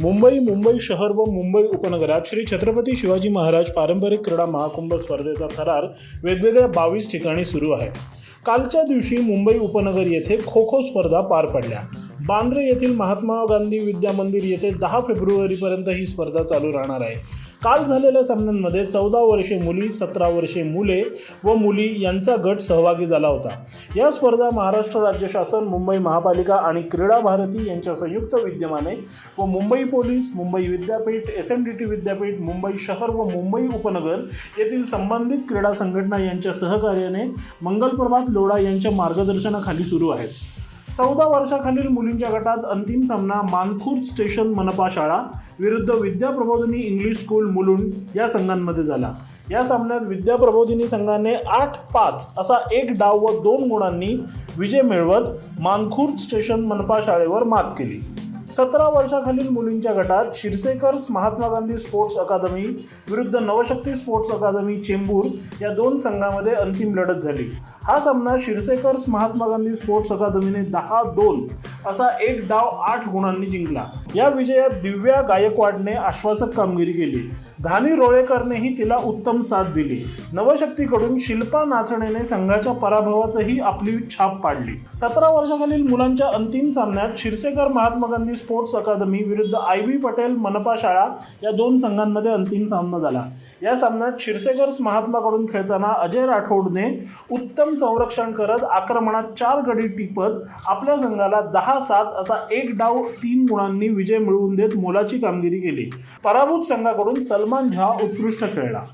मुंबई मुंबई शहर व मुंबई उपनगरात श्री छत्रपती शिवाजी महाराज पारंपरिक क्रीडा महाकुंभ स्पर्धेचा थरार वेगवेगळ्या बावीस ठिकाणी सुरू आहे. कालच्या दिवशी मुंबई उपनगर येथे खो खो स्पर्धा पार पडल्या. बांद्रे येथील महात्मा गांधी विद्या मंदिर येथे दहा फेब्रुवारीपर्यंत ही स्पर्धा चालू राहणार आहे. काल झालेल्या सामन्यांमध्ये चौदा वर्षे मुली सतरा वर्षे मुले व मुली यांचा गट सहभागी झाला होता. या स्पर्धा महाराष्ट्र राज्य शासन मुंबई महापालिका आणि क्रीडा भारती यांच्या संयुक्त विद्यमाने व मुंबई पोलीस मुंबई विद्यापीठ एस एन डी टी विद्यापीठ मुंबई शहर व मुंबई उपनगर येथील संबंधित क्रीडा संघटना यांच्या सहकार्याने मंगलप्रभात लोढा यांच्या मार्गदर्शनाखाली सुरू आहेत. चौदा वर्षाखालील मुलींच्या गटात अंतिम सामना मानखुर्द स्टेशन मनपा शाळा विरुद्ध विद्या प्रबोधिनी इंग्लिश स्कूल मुलुंड या संघांमध्ये झाला. या सामन्यात विद्या प्रबोधिनी संघाने आठ पाच असा एक डाव व दोन गुणांनी विजय मिळवत मानखुर्द स्टेशन मनपा शाळेवर मात केली. सतरा वर्षाखालील मुलींच्या गटात शिरसेकर्स महात्मा गांधी स्पोर्ट्स अकादमी विरुद्ध नवशक्ती स्पोर्ट्स अकादमी चेंबूर या दोन संघामध्ये अंतिम लढत झाली. हा सामना शिरसेकर्स महात्मा गांधी स्पोर्ट्स अकादमीने दहा दोन असा एक डाव आठ गुणांनी जिंकला. या विजयात दिव्या गायकवाडने आश्वासक कामगिरी केली. धानी रोळेकरनेही तिला उत्तम साथ दिली. नवशक्तीकडून शिल्पा नाचणेने संघाच्या पराभवातही आपली छाप पाडली. सतरा वर्षाखालील मुलांच्या अंतिम सामन्यात शिरसेकर महात्मा गांधी स्पोर्ट्स अकादमी विरुद्ध आय व्ही पटेल मनपा शाळा या दोन संघांमध्ये अंतिम सामना झाला. या सामन्यात शिरसेकर महात्माकडून खेळताना अजय राठोडने उत्तम संरक्षण करत आक्रमणात चार गडी टिपत आपल्या संघाला दहा सात असा एक डाव तीन गुणांनी विजय मिळवून देत मोलाची कामगिरी केली. पराभूत संघाकडून सलमान सलमान झा उत्कृष्ट खेळला.